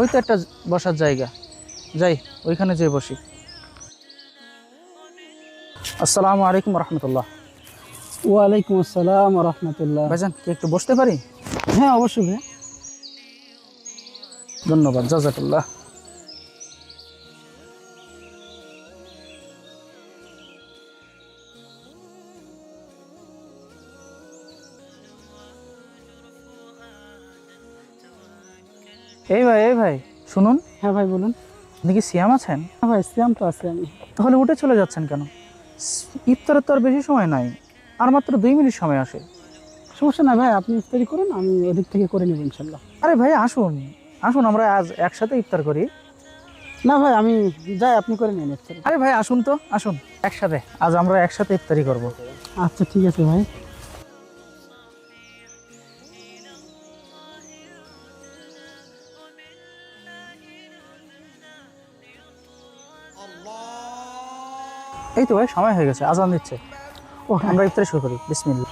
ওই তো একটা বসার জায়গা। যাই ওইখানে যেয়ে বসি। আসসালামু আলাইকুম রহমতুল্লাহ। ওয়ালাইকুম আসসালাম রহমতুল্লাহ। ভাইজান কি একটু বসতে পারি? হ্যাঁ অবশ্যই ভাইয়া। ধন্যবাদ জাজাকুল্লাহ। এই ভাই এই ভাই শুনুন। হ্যাঁ ভাই বলুন। আপনি কি সিয়াম আছেন? হ্যাঁ ভাই সিয়াম তো আছে আমি। তাহলে উঠে চলে যাচ্ছেন কেন? ইফতারের তো আর বেশি সময় নাই আর মাত্র দুই মিনিট সময় আসে। সমস্যা না ভাই আপনি ইফতারি করুন আমি ওদিক থেকে করে নেব ইনশাল্লাহ। আরে ভাই আসুন। আসুন আমরা আজ একসাথে ইফতার করি। না ভাই আমি যাই আপনি করে নিন ইফতারি। আরে ভাই আসুন তো আসুন। একসাথে আজ আমরা একসাথে ইফতারি করব। আচ্ছা ঠিক আছে ভাই। এই তো ভাই সময় হয়ে গেছে আজান দিচ্ছে। ও আমরা ইফতারি শুরু করি বিসমিল্লাহ।